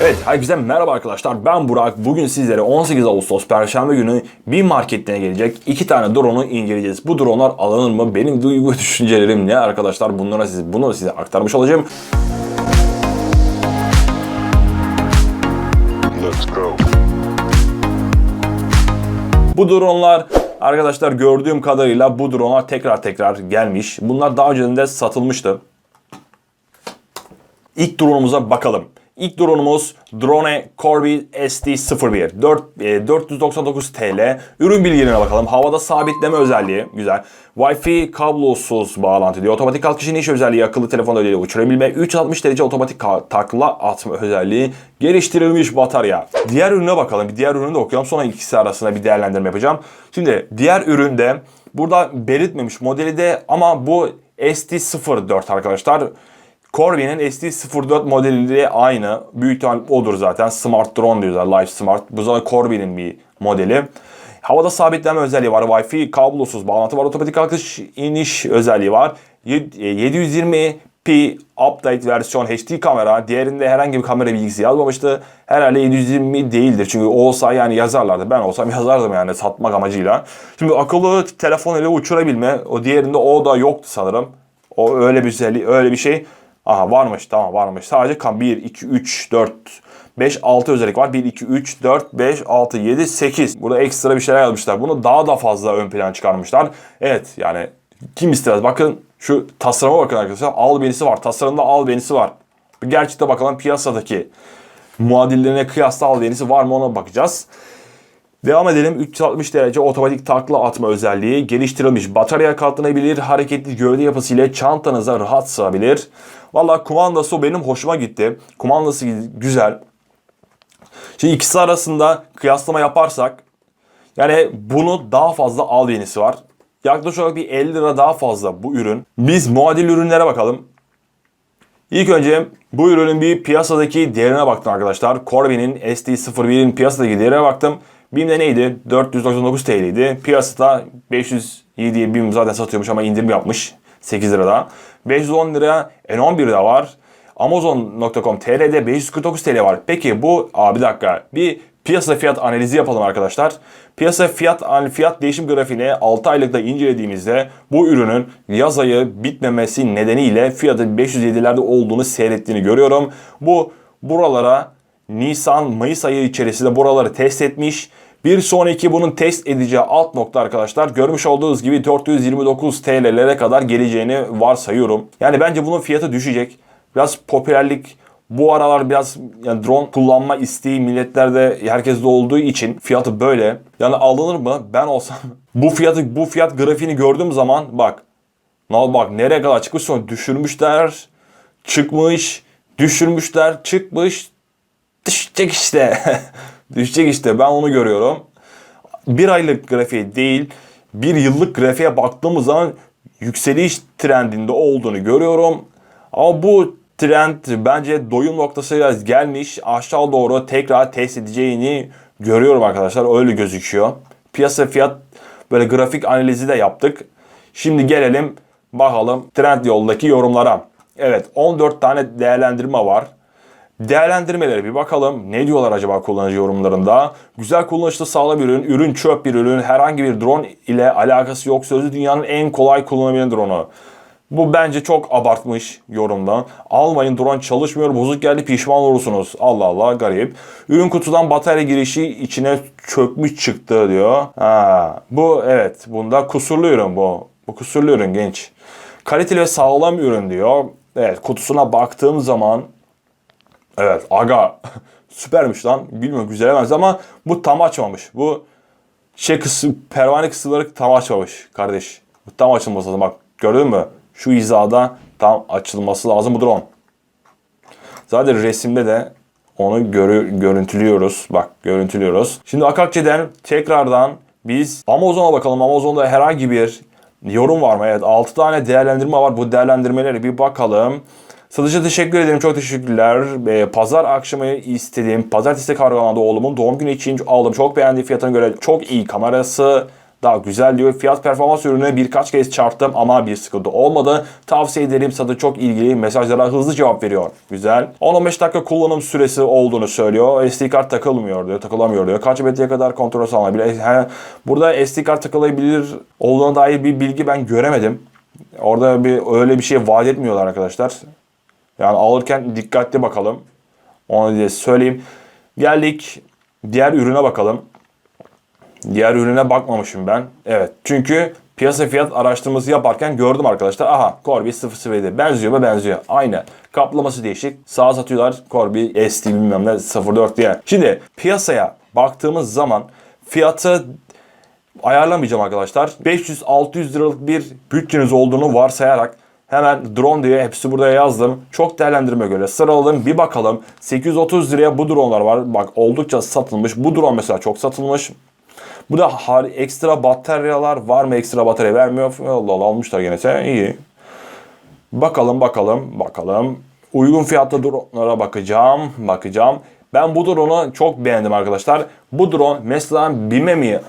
Evet, herkese merhaba arkadaşlar. Ben Burak. Bugün sizlere 18 Ağustos Perşembe günü bir marketine gelecek iki tane drone'u inceleyeceğiz. Bu drone'lar alınır mı? Benim duygu düşüncelerim ne arkadaşlar? Bunlara size, bunu size aktarmış olacağım. Let's go. Bu drone'lar arkadaşlar gördüğüm kadarıyla bu drone'lar tekrar tekrar gelmiş. Bunlar daha önceden de satılmıştı. İlk drone'umuza bakalım. İlk drone'umuz Drone Corby ST01. 4, e, 499 TL. Ürün bilgilerine bakalım. Havada sabitleme özelliği. Güzel. Wi-Fi kablosuz bağlantı diyor. Otomatik kalkış iniş özelliği. Akıllı telefon özelliği. Uçurabilme. 360 derece otomatik takla atma özelliği. Geliştirilmiş batarya. Diğer ürüne bakalım. Bir diğer ürünü de okuyalım. Sonra ikisi arasında bir değerlendirme yapacağım. Şimdi diğer üründe burada belirtmemiş modeli de ama bu ST04 arkadaşlar. Corby'nin ST04 modeliyle aynı. Büyük ihtimal odur zaten. Smart Drone diyorlar. Live Smart. Bu zaten Corby'nin bir modeli. Havada sabitleme özelliği var. Wi-Fi kablosuz bağlantı var. Otomatik kalkış iniş özelliği var. Yed- e, 720p update versiyon HD kamera. Diğerinde herhangi bir kamera bilgisi yazmamıştı. Herhalde 720 değildir. Çünkü olsa yani yazarlardı. Ben olsam yazardım yani satmak amacıyla. Şimdi akıllı telefon ile uçurabilme. O diğerinde o da yoktu sanırım. O öyle bir özelliği, öyle bir şey. Aha varmış tamam varmış. Sadece kan 1, 2, 3, 4, 5, 6 özellik var. 1, 2, 3, 4, 5, 6, 7, 8. Burada ekstra bir şeyler yazmışlar. Bunu daha da fazla ön plan çıkarmışlar. Evet yani kim istemez. Bakın şu tasarıma bakın arkadaşlar. Albenisi var. Tasarımda albenisi var. Gerçekte bakalım piyasadaki muadillerine kıyasla albenisi var mı ona bakacağız. Devam edelim. 360 derece otomatik takla atma özelliği, geliştirilmiş batarya katlanabilir, hareketli gövde yapısı ile çantanıza rahat sığabilir. Valla kumandası benim hoşuma gitti. Kumandası güzel. Şimdi ikisi arasında kıyaslama yaparsak yani bunu daha fazla al yenisi var. Yaklaşık olarak bir 50 lira daha fazla bu ürün. Biz muadil ürünlere bakalım. İlk önce bu ürünün bir piyasadaki değerine baktım arkadaşlar. Corby'nin ST01'in piyasadaki değerine baktım. BİM'de neydi? 499 TL'ydi. Piyasada 507 diye BİM zaten satıyormuş ama indirim yapmış 8 lirada. 510 lira N11 de var. Amazon.com TL'de 549 TL var. Peki bu Aa, bir dakika bir piyasa fiyat analizi yapalım arkadaşlar. Piyasa fiyat fiyat değişim grafiğini 6 aylıkta incelediğimizde bu ürünün yaz ayı bitmemesi nedeniyle fiyatı 507'lerde olduğunu seyrettiğini görüyorum. Bu buralara Nisan Mayıs ayı içerisinde buraları test etmiş. Bir sonraki bunun test edeceği alt nokta arkadaşlar görmüş olduğunuz gibi 429 TL'lere kadar geleceğini varsayıyorum. Yani bence bunun fiyatı düşecek. Biraz popülerlik bu aralar biraz yani drone kullanma isteği milletlerde herkeste olduğu için fiyatı böyle. Yani alınır mı? Ben olsam bu fiyatı bu fiyat grafiğini gördüğüm zaman bak Nal bak nereye kadar çıkmış sonra düşürmüşler, çıkmış, düşürmüşler, çıkmış, düşecek işte. düşecek işte ben onu görüyorum. Bir aylık grafiğe değil bir yıllık grafiğe baktığımız zaman yükseliş trendinde olduğunu görüyorum. Ama bu trend bence doyum noktasıyla gelmiş aşağı doğru tekrar test edeceğini görüyorum arkadaşlar öyle gözüküyor. Piyasa fiyat böyle grafik analizi de yaptık. Şimdi gelelim bakalım trend yoldaki yorumlara. Evet 14 tane değerlendirme var. Değerlendirmelere bir bakalım. Ne diyorlar acaba kullanıcı yorumlarında? Güzel kullanışlı sağlam bir ürün, ürün çöp bir ürün, herhangi bir drone ile alakası yok. Sözlü dünyanın en kolay kullanabilen drone'u. Bu bence çok abartmış yorumdan. Almayın drone çalışmıyor, bozuk geldi pişman olursunuz. Allah Allah garip. Ürün kutudan batarya girişi içine çökmüş çıktı diyor. Ha, bu evet bunda kusurlu ürün bu. Bu kusurlu ürün genç. Kaliteli ve sağlam ürün diyor. Evet kutusuna baktığım zaman Evet aga süpermiş lan. Bilmiyorum güzelemez ama bu tam açmamış. Bu şey kısı, pervane kısımları tam açmamış kardeş. Bu tam açılması lazım. Bak gördün mü? Şu hizada tam açılması lazım bu drone. Zaten resimde de onu görü, görüntülüyoruz. Bak görüntülüyoruz. Şimdi Akakçe'den tekrardan biz Amazon'a bakalım. Amazon'da herhangi bir yorum var mı? Evet 6 tane değerlendirme var. Bu değerlendirmelere bir bakalım. Satıcı teşekkür ederim. Çok teşekkürler. Ee, pazar akşamı istedim. Pazartesi kargolandı oğlumun doğum günü için aldım. Çok beğendiği fiyatına göre çok iyi kamerası daha güzel diyor. Fiyat performans ürününe birkaç kez çarptım ama bir sıkıntı olmadı. Tavsiye ederim satı çok ilgili mesajlara hızlı cevap veriyor. Güzel. 10-15 dakika kullanım süresi olduğunu söylüyor. SD kart takılmıyor diyor. Takılamıyor diyor. Kaç metreye kadar kontrol sağlanabilir? Burada SD kart takılabilir olduğuna dair bir bilgi ben göremedim. Orada bir öyle bir şey vaat etmiyorlar arkadaşlar. Yani alırken dikkatli bakalım. Onu diye söyleyeyim. Geldik diğer ürüne bakalım. Diğer ürüne bakmamışım ben. Evet. Çünkü piyasa fiyat araştırması yaparken gördüm arkadaşlar. Aha Corby 007. Benziyor mu? Benziyor. Aynı. Kaplaması değişik. Sağa satıyorlar Corby ST bilmem ne 04 diye. Şimdi piyasaya baktığımız zaman fiyatı ayarlamayacağım arkadaşlar. 500-600 liralık bir bütçeniz olduğunu varsayarak hemen drone diye hepsi burada yazdım. Çok değerlendirme göre sıraladım. Bir bakalım. 830 liraya bu dronelar var. Bak oldukça satılmış. Bu drone mesela çok satılmış. Bu da har ekstra bataryalar var mı? Ekstra batarya vermiyor. Allah Allah almışlar gene. Sen iyi. Bakalım bakalım bakalım. Uygun fiyatlı drone'lara bakacağım. Bakacağım. Ben bu drone'u çok beğendim arkadaşlar. Bu drone mesela BİM'e mi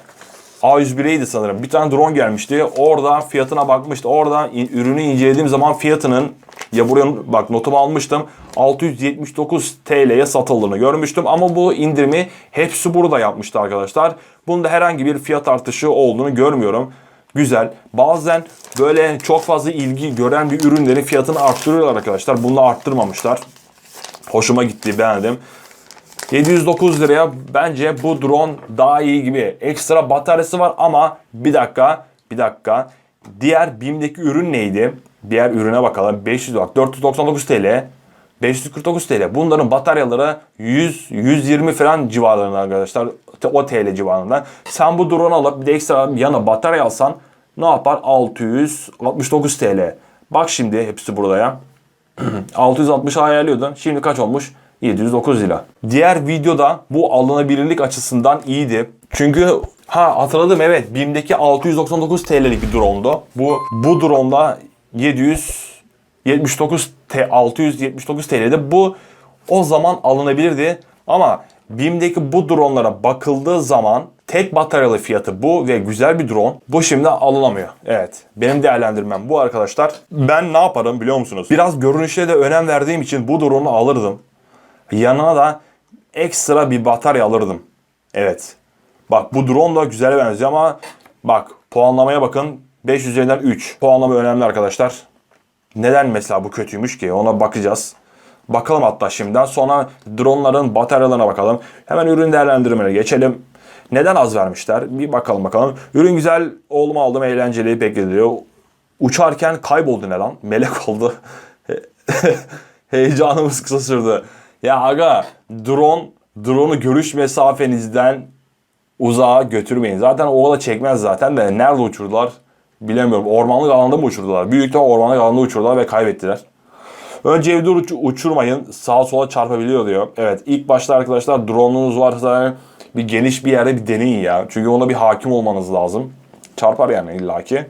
A101'eydi sanırım. Bir tane drone gelmişti. Orada fiyatına bakmıştı. Orada in- ürünü incelediğim zaman fiyatının ya buraya bak notumu almıştım. 679 TL'ye satıldığını görmüştüm. Ama bu indirimi hepsi burada yapmıştı arkadaşlar. Bunda herhangi bir fiyat artışı olduğunu görmüyorum. Güzel. Bazen böyle çok fazla ilgi gören bir ürünlerin fiyatını arttırıyorlar arkadaşlar. Bunu arttırmamışlar. Hoşuma gitti, beğendim. 709 liraya bence bu drone daha iyi gibi. Ekstra bataryası var ama bir dakika, bir dakika. Diğer BİM'deki ürün neydi? Diğer ürüne bakalım. 500 bak 499 TL. 549 TL. Bunların bataryaları 100 120 falan civarlarında arkadaşlar. O TL civarında. Sen bu drone alıp bir de ekstra yana batarya alsan ne yapar? 669 TL. Bak şimdi hepsi burada ya. 660 ayarlıyordun. Şimdi kaç olmuş? 709 lira. Diğer videoda bu alınabilirlik açısından iyiydi. Çünkü ha hatırladım evet BİM'deki 699 TL'lik bir drone'du. Bu bu drone'da 779 T 679 TL'de bu o zaman alınabilirdi. Ama BİM'deki bu drone'lara bakıldığı zaman tek bataryalı fiyatı bu ve güzel bir drone. Bu şimdi alınamıyor. Evet. Benim değerlendirmem bu arkadaşlar. Ben ne yaparım biliyor musunuz? Biraz görünüşe de önem verdiğim için bu drone'u alırdım. Yanına da ekstra bir batarya alırdım. Evet. Bak bu drone da güzel benziyor ama bak puanlamaya bakın. 5 üzerinden 3. Puanlama önemli arkadaşlar. Neden mesela bu kötüymüş ki? Ona bakacağız. Bakalım hatta şimdiden. Sonra dronların bataryalarına bakalım. Hemen ürün değerlendirmene geçelim. Neden az vermişler? Bir bakalım bakalım. Ürün güzel. Oğlum aldım. Eğlenceli beklediyor. Uçarken kayboldu ne lan? Melek oldu. Heyecanımız kısa sürdü. Ya aga drone drone'u görüş mesafenizden uzağa götürmeyin. Zaten o da çekmez zaten de nerede uçurdular bilemiyorum. Ormanlık alanda mı uçurdular? Büyük ihtimal ormanlık alanda uçurdular ve kaybettiler. Önce evde uç- uçurmayın. Sağa sola çarpabiliyor diyor. Evet ilk başta arkadaşlar drone'unuz varsa bir geniş bir yerde bir deneyin ya. Çünkü ona bir hakim olmanız lazım. Çarpar yani illaki.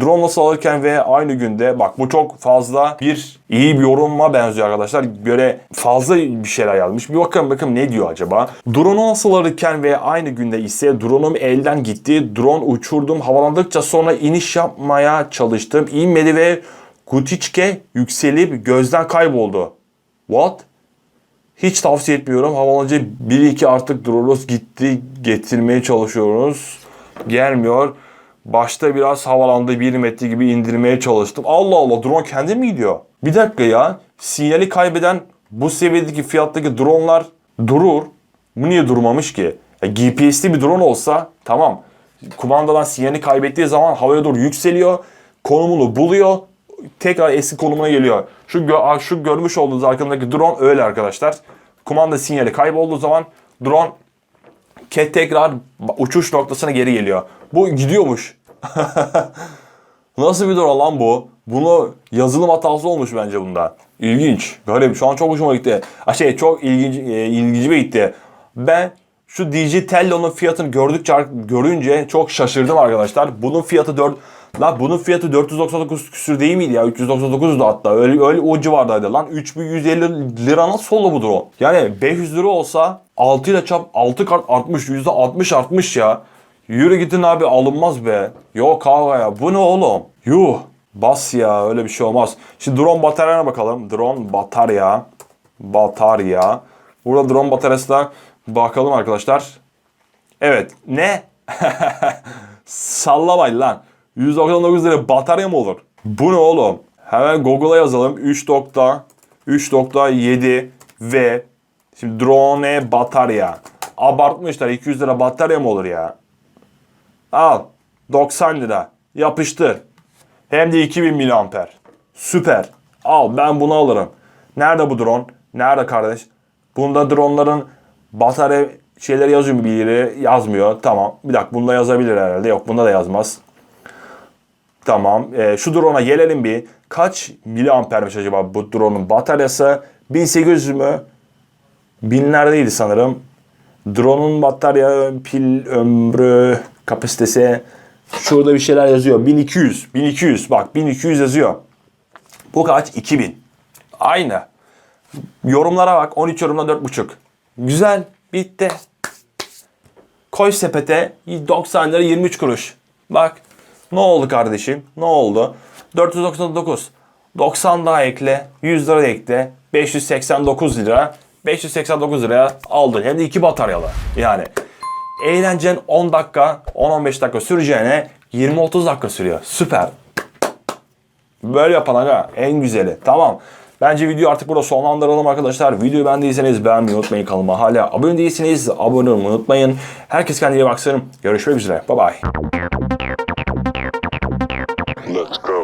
Drone nasıl alırken ve aynı günde bak bu çok fazla bir iyi bir yoruma benziyor arkadaşlar. Böyle fazla bir şeyler yazmış. Bir bakın bakın ne diyor acaba? Drone'u nasıl alırken ve aynı günde ise drone'um elden gitti. Drone uçurdum. Havalandıkça sonra iniş yapmaya çalıştım. İnmedi ve Kutiçke yükselip gözden kayboldu. What? Hiç tavsiye etmiyorum. Havalanınca 1-2 artık drone'umuz gitti. Getirmeye çalışıyoruz. Gelmiyor. Başta biraz havalandı 1 metre gibi indirmeye çalıştım. Allah Allah drone kendi mi gidiyor? Bir dakika ya. Sinyali kaybeden bu seviyedeki fiyattaki dronelar durur. Bu niye durmamış ki? Ya GPS'li bir drone olsa tamam. Kumandadan sinyali kaybettiği zaman havaya doğru yükseliyor. Konumunu buluyor. Tekrar eski konumuna geliyor. Şu, şu görmüş olduğunuz arkamdaki drone öyle arkadaşlar. Kumanda sinyali kaybolduğu zaman drone ke- tekrar uçuş noktasına geri geliyor. Bu gidiyormuş. Nasıl bir drone lan bu? Bunu yazılım hatası olmuş bence bunda. İlginç. Garip. Şu an çok hoşuma gitti. Ha şey çok ilginç, e, ilgincime gitti. Ben şu Digitello'nun fiyatını gördükçe görünce çok şaşırdım arkadaşlar. Bunun fiyatı 4 La bunun fiyatı 499 küsür değil miydi ya? 399'du hatta. Öyle öyle o civardaydı lan. 3150 lira nasıl oldu bu drone? Yani 500 lira olsa 6 ile çarp 6 kart artmış. %60 artmış ya. Yürü gidin abi alınmaz be. Yok abi ya bu ne oğlum? Yuh. Bas ya öyle bir şey olmaz. Şimdi drone bataryana bakalım. Drone batarya. Batarya. Burada drone bataryasına bakalım arkadaşlar. Evet. Ne? Sallamayın lan. 199 lira batarya mı olur? Bu ne oğlum? Hemen Google'a yazalım. 3.3.7 ve şimdi drone batarya. Abartmışlar. 200 lira batarya mı olur ya? Al. 90 lira. Yapıştır. Hem de 2000 miliamper. Süper. Al ben bunu alırım. Nerede bu drone? Nerede kardeş? Bunda dronların batarya şeyleri yazıyor mu bilgileri? Yazmıyor. Tamam. Bir dakika bunda yazabilir herhalde. Yok bunda da yazmaz. Tamam. Ee, şu drone'a gelelim bir. Kaç miliampermiş acaba bu drone'un bataryası? 1800 mü? Binlerdeydi sanırım. Drone'un batarya pil ömrü kapasitesi şurada bir şeyler yazıyor. 1200. 1200. Bak 1200 yazıyor. Bu kaç? 2000. Aynı. Yorumlara bak. 13 yorumdan 4,5. Güzel. Bitti. Koy sepete 90 lira 23 kuruş. Bak. Ne oldu kardeşim? Ne oldu? 499. 90 daha ekle. 100 lira ekle. 589 lira. 589 liraya aldın. Hem de iki bataryalı. Yani eğlencen 10 dakika, 10-15 dakika süreceğine 20-30 dakika sürüyor. Süper. Böyle yapan aga en güzeli. Tamam. Bence video artık burada sonlandıralım arkadaşlar. Videoyu beğendiyseniz beğenmeyi unutmayın kanalıma. Hala abone değilseniz abone olmayı unutmayın. Herkes kendine iyi baksın. Görüşmek üzere. Bye bye. Let's go.